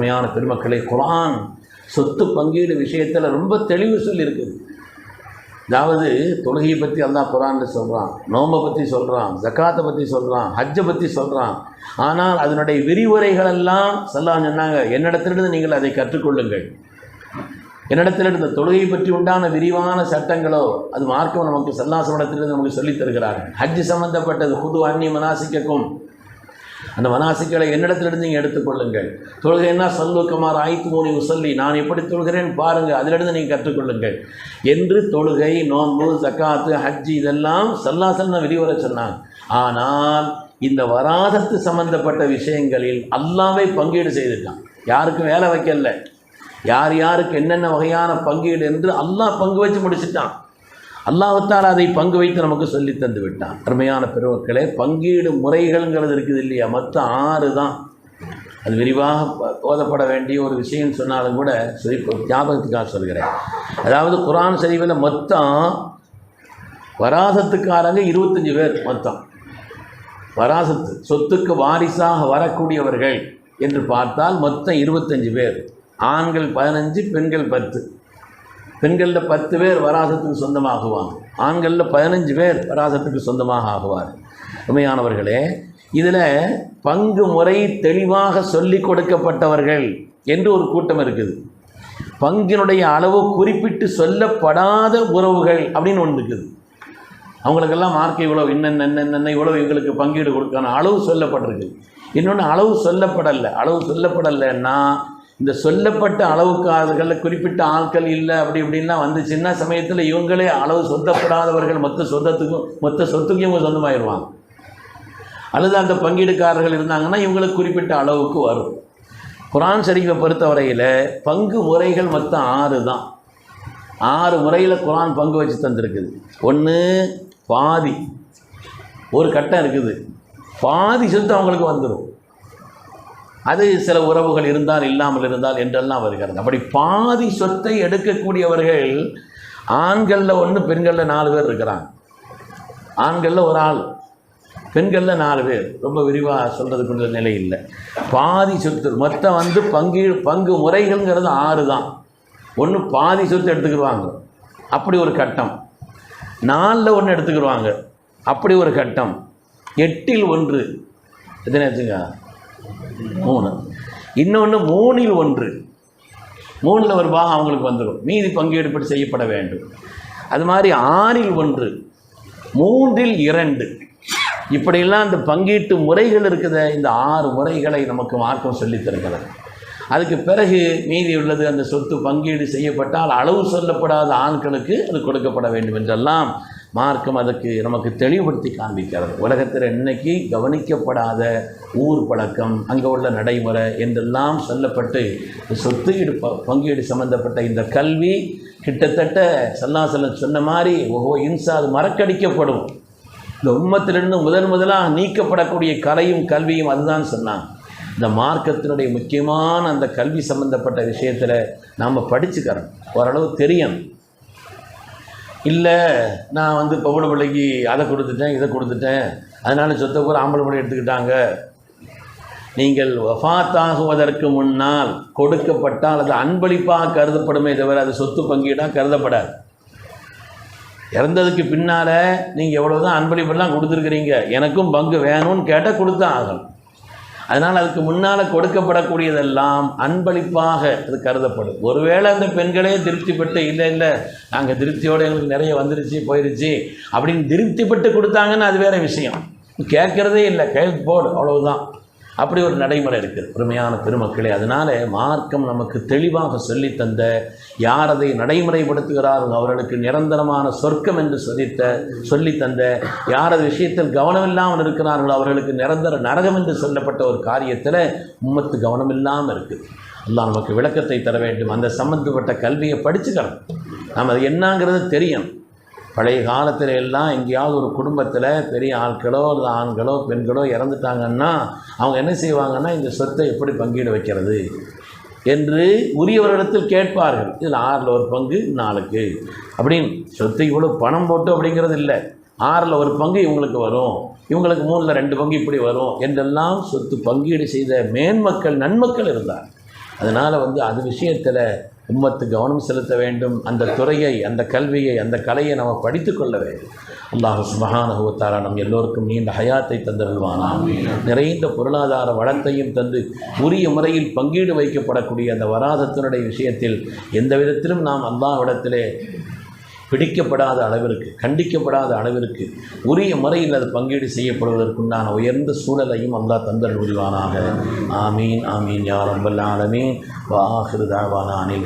உண்மையான பெருமக்களை குரான் சொத்து பங்கீடு விஷயத்தில் ரொம்ப தெளிவு சொல்லியிருக்குது அதாவது தொழுகையை பற்றி அல்லா குரான் சொல்கிறான் நோம்பை பற்றி சொல்கிறான் ஜக்காத்தை பற்றி சொல்கிறான் ஹஜ்ஜை பற்றி சொல்கிறான் ஆனால் அதனுடைய விரிவுரைகள் எல்லாம் சொல்லாம் சொன்னாங்க. என்னிடத்திலிருந்து நீங்கள் அதை கற்றுக்கொள்ளுங்கள். என்னிடத்திலிருந்து தொழுகை பற்றி உண்டான விரிவான சட்டங்களோ அது மார்க்கம் நமக்கு சல்லாசமடத்திலிருந்து நமக்கு சொல்லித் தருகிறார்கள். ஹஜ் சம்பந்தப்பட்டது புது அந்நிய மனாசிக்கும் அந்த மனாசிக்களை என்னிடத்திலிருந்து நீங்கள் எடுத்துக்கொள்ளுங்கள். தொழுகைன்னா சொல்லுக்குமார் ஆய்த்து மூணி உசல்லி. நான் எப்படி தொழுகிறேன்? பாருங்கள் அதிலிருந்து நீங்கள் கற்றுக்கொள்ளுங்கள். என்று தொழுகை நோன்பு ஜக்காத்து ஹஜ்ஜி இதெல்லாம் சல்லாசல் விரிவுரை சொன்னாங்க. ஆனால் இந்த வராதத்து சம்பந்தப்பட்ட விஷயங்களில் அல்லாவே பங்கீடு செய்திருக்கான் யாருக்கும் வேலை வைக்கல. யார் யாருக்கு என்னென்ன வகையான பங்கீடு என்று அல்லாஹ் பங்கு வச்சு முடிச்சுட்டான். அல்லாஹத்தால் அதை பங்கு வைத்து நமக்கு சொல்லி தந்து விட்டான். அருமையான பெருமக்களே பங்கீடு முறைகள்ங்கிறது இருக்குது இல்லையா? மொத்தம் ஆறு தான். அது விரிவாக போதப்பட வேண்டிய ஒரு விஷயம் சொன்னாலும் கூட சரி இப்போ ஞாபகத்துக்காக சொல்கிறேன். அதாவது குரான் சரிவில் மொத்தம் வராசத்துக்காரங்க இருபத்தஞ்சி பேர் மொத்தம். வராசத்து சொத்துக்கு வாரிசாக வரக்கூடியவர்கள் என்று பார்த்தால் மொத்தம் இருபத்தஞ்சி பேர். ஆண்கள் பதினஞ்சு பெண்கள் பத்து. பெண்களில் பத்து பேர் வராசத்துக்கு சொந்தமாகுவாங்க. ஆண்களில் பதினஞ்சு பேர் வராசத்துக்கு சொந்தமாக ஆகுவார் உண்மையானவர்களே இதில் பங்கு முறை தெளிவாக சொல்லி கொடுக்கப்பட்டவர்கள் என்று ஒரு கூட்டம் இருக்குது. பங்கினுடைய அளவு குறிப்பிட்டு சொல்லப்படாத உறவுகள் அப்படின்னு ஒன்று இருக்குது. அவங்களுக்கெல்லாம் மார்க் இவ்வளோ இன்னென்ன என்னென்ன இவ்வளோ எங்களுக்கு பங்கீடு கொடுக்கணும் அளவு சொல்லப்பட்டிருக்கு. இன்னொன்று அளவு சொல்லப்படலை. அளவு சொல்லப்படலைன்னா இந்த சொல்லப்பட்ட அளவுக்காரர்களில் குறிப்பிட்ட ஆட்கள் இல்லை அப்படி இப்படின்லாம் வந்துச்சுன்னா சமயத்தில் இவங்களே அளவு சொந்தப்படாதவர்கள் மொத்த சொந்தத்துக்கும் மொத்த சொத்துக்கும் இவங்க சொந்தமாயிருவாங்க. அல்லது அந்த பங்கீடுக்காரர்கள் இருந்தாங்கன்னா இவங்களுக்கு குறிப்பிட்ட அளவுக்கு வரும். குரான் ஷரீஃபை பொறுத்தவரையில் பங்கு முறைகள் மொத்தம் ஆறு தான். ஆறு முறையில் குரான் பங்கு வச்சு தந்திருக்குது. ஒன்று பாதி. ஒரு கட்டம் இருக்குது. பாதி சொத்து அவங்களுக்கு வந்துடும் அது சில உறவுகள் இருந்தால் இல்லாமல் இருந்தால் என்றெல்லாம் வருகிறது. அப்படி பாதி சொத்தை எடுக்கக்கூடியவர்கள் ஆண்களில் ஒன்று பெண்களில் நாலு பேர் இருக்கிறாங்க. ஆண்களில் ஒரு ஆள் பெண்களில் நாலு பேர். ரொம்ப விரிவாக சொல்கிறதுக்குள்ள நிலை இல்லை. பாதி சொத்து மொத்தம் வந்து பங்கு பங்கு முறைகள்ங்கிறது ஆறு தான். ஒன்று பாதி சொத்து எடுத்துக்கிடுவாங்க. அப்படி ஒரு கட்டம். நாலில் ஒன்று எடுத்துக்கிடுவாங்க. அப்படி ஒரு கட்டம். எட்டில் ஒன்று. எத்தனை வச்சுங்க மூணு. இன்னொன்று மூணில் ஒன்று. மூணில் ஒரு பாகம் அவங்களுக்கு வந்துடும். மீதி பங்கீடுபடி செய்யப்பட வேண்டும். அது மாதிரி ஆறில் ஒன்று மூன்றில் இரண்டு. இப்படியெல்லாம் இந்த பங்கீட்டு முறைகள் இருக்குத இந்த ஆறு முறைகளை நமக்கு மார்க்கம் சொல்லித்தருகிறது அதுக்கு பிறகு மீதி உள்ளது அந்த சொத்து பங்கீடு செய்யப்பட்டால் அளவு சொல்லப்படாத ஆண்களுக்கு அது கொடுக்கப்பட வேண்டும் என்றெல்லாம் மார்க்கம் அதுக்கு நமக்கு தெளிவுபடுத்தி காண்பிக்கிறது. உலகத்தில் இன்னைக்கு கவனிக்கப்படாத ஊர் பழக்கம் அங்கே உள்ள நடைமுறை என்றெல்லாம் சொல்லப்பட்டு இந்த சொத்து ப பங்கீடு சம்பந்தப்பட்ட இந்த கல்வி கிட்டத்தட்ட சல்லாசலம் சொன்ன மாதிரி ஓஹோ இன்சா அது மறக்கடிக்கப்படும். இந்த உம்மத்திலிருந்து முதன் முதலாக நீக்கப்படக்கூடிய கலையும் கல்வியும் அதுதான் சொன்னாங்க. இந்த மார்க்கத்தினுடைய முக்கியமான அந்த கல்வி சம்பந்தப்பட்ட விஷயத்தில் நாம் படிச்சுக்கிறோம். ஓரளவு தெரியும். இல்லை நான் வந்து பொம்பளை பிள்ளைக்கு அதை கொடுத்துட்டேன் இதை கொடுத்துட்டேன். அதனால் சொத்தை கூட ஆம்பளை பிள்ளை எடுத்துக்கிட்டாங்க. நீங்கள் வஃபாத்தாகுவதற்கு முன்னால் கொடுக்கப்பட்டால் அது அன்பளிப்பாக கருதப்படுமே தவிர அது சொத்து பங்கீடாக கருதப்படாது. இறந்ததுக்கு பின்னால் நீங்கள் எவ்வளோ தான் அன்பளிப்பெல்லாம் கொடுத்துருக்குறீங்க எனக்கும் பங்கு வேணும்னு கேட்டால் கொடுத்தான் ஆகணும். அதனால் அதுக்கு முன்னால் கொடுக்கப்படக்கூடியதெல்லாம் அன்பளிப்பாக அது கருதப்படும். ஒருவேளை அந்த பெண்களே திருப்திப்பட்டு இல்லை இல்லை நாங்கள் திருப்தியோடு எங்களுக்கு நிறைய வந்துருச்சு போயிருச்சு அப்படின்னு திருப்திப்பட்டு கொடுத்தாங்கன்னு அது வேறு விஷயம். கேட்குறதே இல்லை கையெழுத்து போடு அவ்வளவுதான். அப்படி ஒரு நடைமுறை இருக்குது பெருமையான பெருமக்களே அதனால் மார்க்கம் நமக்கு தெளிவாக சொல்லித்தந்த யார் அதை நடைமுறைப்படுத்துகிறார்கள் அவர்களுக்கு நிரந்தரமான சொர்க்கம் என்று சொல்லித்த சொல்லித் தந்த யார் அது விஷயத்தில் கவனமில்லாமல் இருக்கிறார்களோ அவர்களுக்கு நிரந்தர நரகம் என்று சொல்லப்பட்ட ஒரு காரியத்தில் உம்மத்து கவனமில்லாமல் இருக்குது எல்லாம் நமக்கு விளக்கத்தை தர வேண்டும். அந்த சம்பந்தப்பட்ட கல்வியை படிச்சுக்கணும். நாம் அது என்னங்கிறது தெரியும். பழைய காலத்தில் எல்லாம் எங்கேயாவது ஒரு குடும்பத்தில் பெரிய ஆட்களோ அல்லது ஆண்களோ பெண்களோ இறந்துட்டாங்கன்னா அவங்க என்ன செய்வாங்கன்னா இந்த சொத்தை எப்படி பங்கீடு வைக்கிறது என்று உரியவர்களிடத்தில் கேட்பார்கள். இதில் ஆறில் ஒரு பங்கு நாளுக்கு அப்படின்னு சொத்து இவ்வளோ பணம் போட்டு அப்படிங்கிறது இல்லை. ஆறில் ஒரு பங்கு இவங்களுக்கு வரும். இவங்களுக்கு மூணில் ரெண்டு பங்கு இப்படி வரும் என்றெல்லாம் சொத்து பங்கீடு செய்த மேன்மக்கள் நன்மக்கள் இருந்தார் அதனால் வந்து அது விஷயத்தில் உம்மத்து கவனம் செலுத்த வேண்டும். அந்த துறையை அந்த கல்வியை அந்த கலையை நம்ம படித்து கொள்ள வேண்டும். அல்லாஹு சுபஹானஹுவத்தாரா நம் எல்லோருக்கும் நீண்ட ஹயாத்தை தந்தருள்வானா நிறைந்த பொருளாதார வளத்தையும் தந்து உரிய முறையில் பங்கீடு வைக்கப்படக்கூடிய அந்த வராதத்தினுடைய விஷயத்தில் எந்த விதத்திலும் நாம் அல்லாஹ்விடத்திலே பிடிக்கப்படாத அளவிற்கு கண்டிக்கப்படாத அளவிற்கு உரிய முறையில் அது பங்கீடு செய்யப்படுவதற்குண்டான உயர்ந்த சூழலையும் அல்லாஹ் தந்தல் புரிவானாக. ஆமீன் ஆமீன் யா ரப்பல் ஆலமீன். அனில்